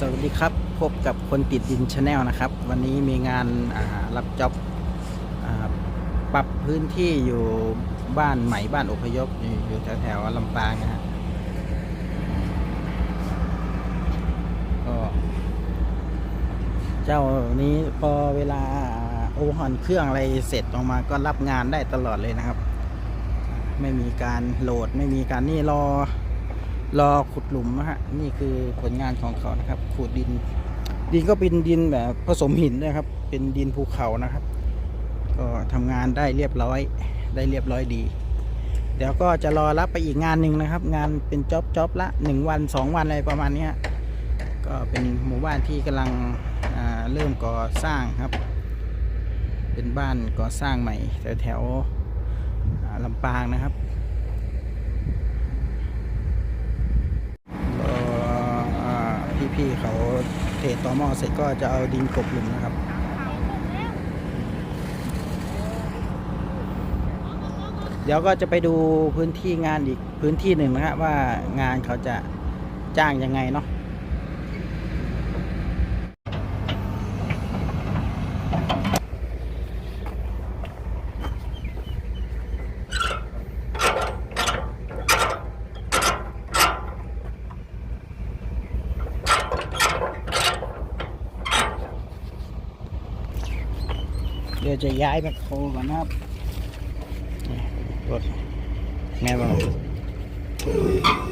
สวัสดีครับ พบกับคนติดดินชาแนลนะครับ วันนี้มีงานารับจ็อบปรับพื้นที่อยู่บ้านใหม่บ้านอพยพอยู่อยู่แถวแถวๆลำปางนะฮะก็เจ้านี้พอเวลาโอเวอร์ฮอนเครื่องอะไรเสร็จออกมาก็รับงานได้ตลอดเลยนะครับ ไม่มีการโหลดไม่มีการนี่รอ รอขุดหลุมนะฮะนี่คือผลงานของเขานะครับขุดดิน ดินก็เป็นดินแบบผสมหินนะครับ เป็นดินภูเขานะครับ ก็ทำงานได้เรียบร้อยได้เรียบร้อยดี เดี๋ยวก็จะรอรับไปอีกงานหนึ่งนะครับ งานเป็นจ็อบจ็อบละหนึ่งวันสองวันอะไรประมาณนี้ก็เป็นหมู่บ้านที่กำลังเริ่มก่อสร้างครับ เป็นบ้านก่อสร้างใหม่แถวแถวลำปางนะครับ ก็อ่า พี่ๆเขาเทต่อหม้อเสร็จก็จะเอาดินกบหลุมนะครับเดี๋ยวก็จะไปดูพื้นที่งานอีกพื้นที่หนึ่งนะครับว่างานเขาจะจ้างยังไงเนาะ ดี๋ยวจะย้ายแมคโครก่อนนะครับนี่รถแม่บอกตรง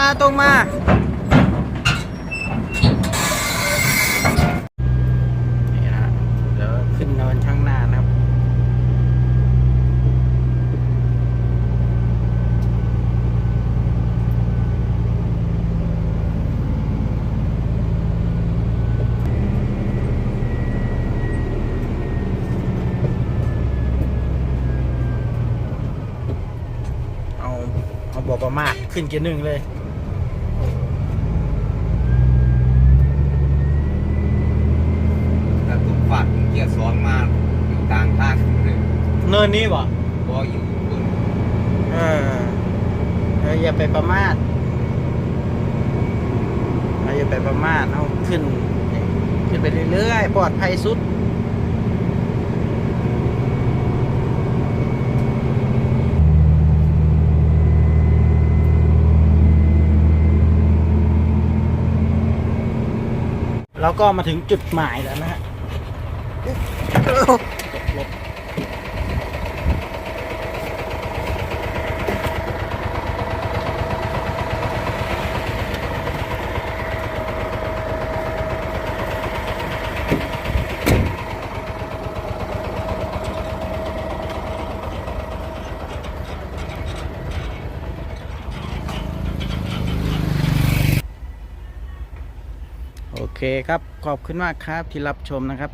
มาตรงมานี่นะฮะเดี๋ยวขึ้นนินข้างหน้านะเอาเอาบอกประมาทขึ้นเกียร์หนึ่งเลย แต่ทุกฝักเกียร์สองมาอยู่กลางทางเลย เนินนี้บ่พออยู่บนเออเอออย่าไปประมาทเราอย่าไปประมาทเอาขึ้น ขึ้นไปเรื่อยๆปลอดภัยสุดแล้วก็มาถึงจุดหมายแล้วนะฮะ เคครับขอบคุณมากครับที่รับชมนะครับ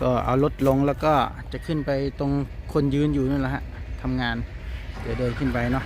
ก็เอารถลงแล้วก็จะขึ้นไปตรงคนยืนอยู่นั่นแหละฮะทำงานเดี๋ยวเดินขึ้นไปเนาะ